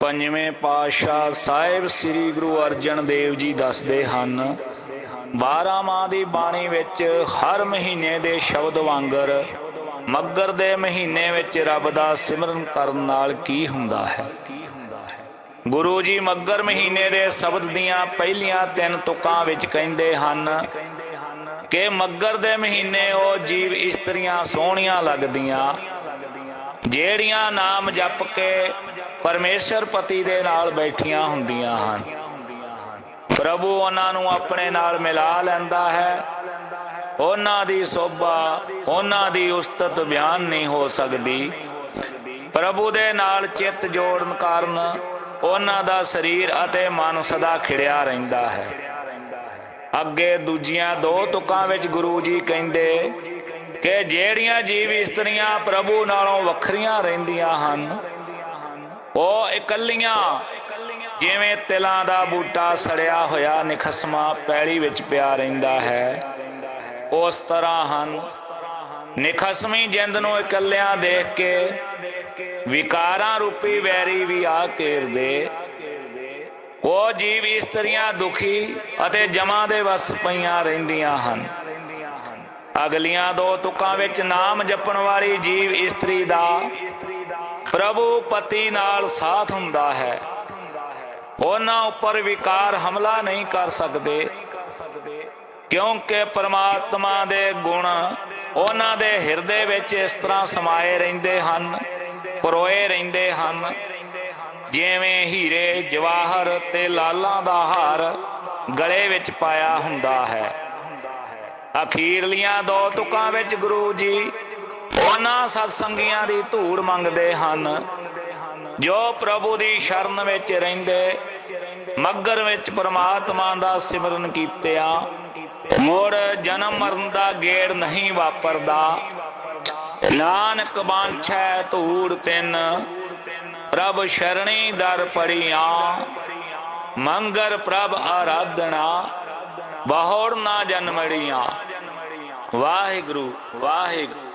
ਪੰਜਵੇਂ ਪਾਤਸ਼ਾਹ ਸਾਹਿਬ ਸ੍ਰੀ ਗੁਰੂ ਅਰਜਨ ਦੇਵ ਜੀ ਦੱਸਦੇ ਹਨ 12 ਮਾਹ ਦੀ ਬਾਣੀ ਵਿੱਚ ਹਰ ਮਹੀਨੇ ਦੇ ਸ਼ਬਦ ਵਾਂਗਰ ਮੱਗਰ ਦੇ ਮਹੀਨੇ ਵਿੱਚ ਰੱਬ ਦਾ ਸਿਮਰਨ ਕਰਨ ਨਾਲ ਕੀ ਹੁੰਦਾ ਹੈ? ਗੁਰੂ ਜੀ ਮੱਗਰ ਮਹੀਨੇ ਦੇ ਸ਼ਬਦ ਦੀਆਂ ਪਹਿਲੀਆਂ ਤਿੰਨ ਤੁਕਾਂ ਵਿੱਚ ਕਹਿੰਦੇ ਹਨ ਕਿ ਮੱਗਰ ਦੇ ਮਹੀਨੇ ਉਹ ਜੀਵ ਇਸਤਰੀਆਂ ਸੋਹਣੀਆਂ ਲੱਗਦੀਆਂ, ਜਿਹੜੀਆਂ ਨਾਮ ਜਪ ਕੇ ਪਰਮੇਸ਼ਰ ਪਤੀ ਦੇ ਨਾਲ ਬੈਠੀਆਂ ਹੁੰਦੀਆਂ ਹਨ। ਪ੍ਰਭੂ ਉਹਨਾਂ ਨੂੰ ਆਪਣੇ ਨਾਲ ਮਿਲਾ ਲੈਂਦਾ ਹੈ। ਉਹਨਾਂ ਦੀ ਸੋਭਾ, ਉਹਨਾਂ ਦੀ ਉਸਤਤ ਬਿਆਨ ਨਹੀਂ ਹੋ ਸਕਦੀ। ਪ੍ਰਭੂ ਦੇ ਨਾਲ ਚਿੱਤ ਜੋੜਨ ਕਾਰਨ ਉਹਨਾਂ ਦਾ ਸਰੀਰ ਅਤੇ ਮਨ ਸਦਾ ਖਿੜਿਆ ਰਹਿੰਦਾ ਹੈ। ਅੱਗੇ ਦੂਜੀਆਂ ਦੋ ਤੁਕਾਂ ਵਿੱਚ ਗੁਰੂ ਜੀ ਕਹਿੰਦੇ ਕਿ ਜਿਹੜੀਆਂ ਜੀਵ ਇਸਤਰੀਆਂ ਪ੍ਰਭੂ ਨਾਲੋਂ ਵੱਖਰੀਆਂ ਰਹਿੰਦੀਆਂ ਹਨ ਉਹ ਇਕੱਲੀਆਂ, ਜਿਵੇਂ ਤਿਲਾਂ ਦਾ ਬੂਟਾ ਸੜਿਆ ਹੋਇਆ ਨਿਖਸਮਾ ਪੈਲੀ ਵਿੱਚ ਪਿਆ ਰਹਿੰਦਾ ਹੈ, ਉਸ ਤਰ੍ਹਾਂ ਹਨ। ਨਿਖਸਮੀ ਜਿੰਦ ਨੂੰ ਇਕੱਲਿਆਂ ਦੇਖ ਕੇ ਵਿਕਾਰਾਂ ਰੂਪੀ ਵੈਰੀ ਵੀ ਆ ਘੇਰਦੇ ਉਹ ਜੀਵ ਇਸਤਰੀਆਂ ਦੁਖੀ ਅਤੇ ਜਮਾਂ ਦੇ ਵਸ ਪਈਆਂ ਰਹਿੰਦੀਆਂ ਹਨ। ਅਗਲੀਆਂ ਦੋ ਤੁਕਾਂ ਵਿੱਚ ਨਾਮ ਜਪਣ ਵਾਲੀ ਜੀਵ ਇਸਤਰੀ ਦਾ ਪ੍ਰਭੂ ਪਤੀ ਨਾਲ ਸਾਥ ਹੁੰਦਾ ਹੈ। ਉਹਨਾਂ ਉੱਪਰ ਵਿਕਾਰ ਹਮਲਾ ਨਹੀਂ ਕਰ ਸਕਦੇ। ਕਿਉਂਕਿ ਪਰਮਾਤਮਾ ਦੇ ਗੁਣ ਉਹਨਾਂ ਦੇ ਹਿਰਦੇ ਵਿੱਚ ਇਸ ਤਰ੍ਹਾਂ ਸਮਾਏ ਰਹਿੰਦੇ ਹਨ, ਪਰੋਏ ਰਹਿੰਦੇ ਹਨ। ਜਿਵੇਂ ਹੀਰੇ, ਜਵਾਹਰ ਤੇ ਲਾਲਾਂ ਦਾ ਹਾਰ ਗਲੇ ਵਿੱਚ ਪਾਇਆ ਹੁੰਦਾ ਹੈ। ਅਖੀਰਲੀਆਂ ਦੋ ਤੁਕਾਂ ਵਿੱਚ ਗੁਰੂ ਜੀ ਉਹਨਾਂ ਸਤਸੰਗੀਆਂ ਦੀ ਧੂੜ ਮੰਗਦੇ ਹਨ। ਜੋ ਪ੍ਰਭੂ ਦੀ ਸ਼ਰਨ ਵਿੱਚ ਰਹਿੰਦੇ, ਮੱਗਰ ਵਿੱਚ ਪ੍ਰਮਾਤਮਾ ਦਾ ਸਿਮਰਨ ਕੀਤਿਆਂ, ਮੁੜ ਜਨਮ ਮਰਨ ਦਾ ਗੇੜ ਨਹੀਂ ਵਾਪਰਦਾ। ਨਾਨਕ ਬਾਂਛੈ ਧੂੜ ਤਿੰਨ, ਪ੍ਰਭ ਸ਼ਰਣੀ ਦਰ ਪੜੀਆਂ ਮੰਗਰ ਪ੍ਰਭ ਆਰਾਧਨਾ, ਬਹੁੜ ਨਾ ਜਨਮੜੀਆਂ ਵਾਹਿਗੁਰੂ ਵਾਹਿਗੁਰੂ।